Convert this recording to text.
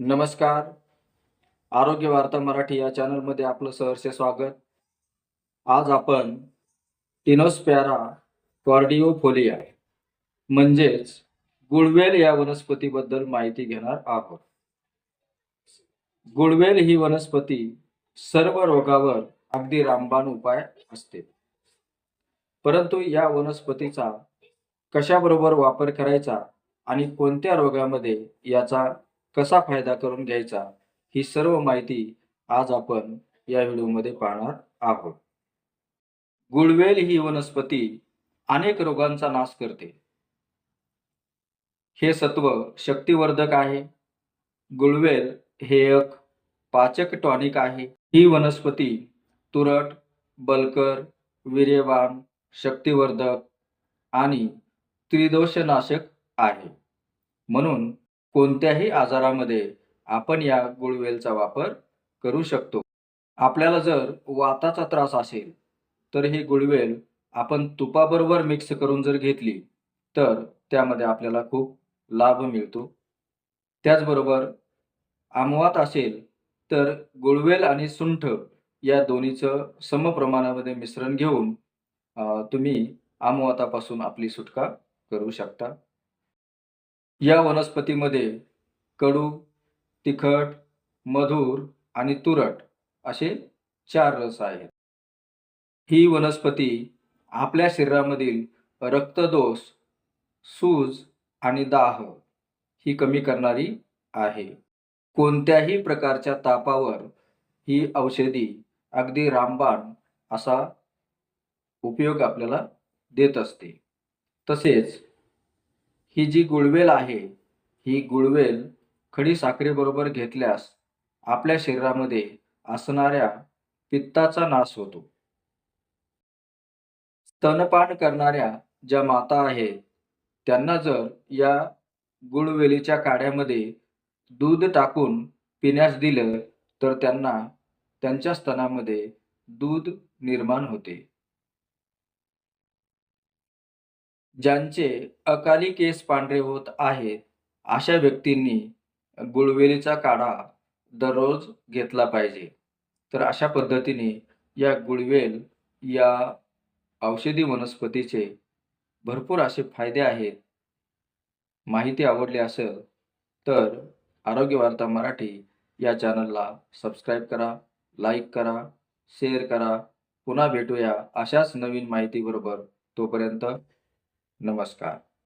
नमस्कार. आरोग्य वार्ता मराठी या चॅनलमध्ये आपलं सहर्ष स्वागत. आज आपण टिनोस्पॅरा कॉर्डिओफोलिया म्हणजेच गुळवेल या वनस्पतीबद्दल माहिती घेणार आहोत. गुळवेल ही वनस्पती सर्व रोगावर अगदी रामबाण उपाय असते. परंतु या वनस्पतीचा कशाबरोबर वापर करायचा आणि कोणत्या रोगामध्ये याचा कसा फायदा करून घ्यायचा ही सर्व माहिती आज आपण या व्हिडिओमध्ये पाहणार आहोत. गुळवेल ही वनस्पती अनेक रोगांचा नाश करते. हे सत्व शक्तिवर्धक आहे. गुळवेल हे एक पाचक टॉनिक आहे. ही वनस्पती तुरट बलकर वीर्यवान शक्तिवर्धक आणि त्रिदोषनाशक आहे. म्हणून कोणत्याही आजारामध्ये आपण या गुळवेलचा वापर करू शकतो. आपल्याला जर वाताचा त्रास असेल तर ही गुळवेल आपण तुपाबरोबर मिक्स करून जर घेतली तर त्यामध्ये आपल्याला खूप लाभ मिळतो. त्याचबरोबर आमवात असेल तर गुळवेल आणि सुंठ या दोन्हीचं समप्रमाणामध्ये मिश्रण घेऊन तुम्ही आमवातापासून आपली सुटका करू शकता. या वनस्पतीमध्ये कडू तिखट मधुर आणि तुरट असे चार रस आहेत. ही वनस्पती आपल्या शरीरामधील रक्तदोष सूज आणि दाह ही कमी करणारी आहे. कोणत्याही प्रकारच्या तापावर ही औषधी अगदी रामबाण असा उपयोग आपल्याला देत असते. तसेच ही जी गुळवेल आहे ही गुळवेल खडी साखरेबरोबर घेतल्यास आपल्या शरीरामध्ये असणाऱ्या पित्ताचा नाश होतो. स्तनपान करणाऱ्या ज्या माता आहेत त्यांना जर या गुळवेलीच्या काढ्यामध्ये दूध टाकून पिण्यास दिलं तर त्यांना त्यांच्या स्तनामध्ये दूध निर्माण होते. ज्यांचे अकाली केस पांढरे होत आहेत अशा व्यक्तींनी गुळवेलीचा काढा दररोज घेतला पाहिजे. तर अशा पद्धतीने या गुळवेल या औषधी वनस्पतीचे भरपूर असे फायदे आहेत. माहिती आवडली असेल तर आरोग्य वार्ता मराठी या चॅनलला सबस्क्राईब करा लाईक करा शेअर करा. पुन्हा भेटूया अशाच नवीन माहितीबरोबर. तोपर्यंत नमस्कार.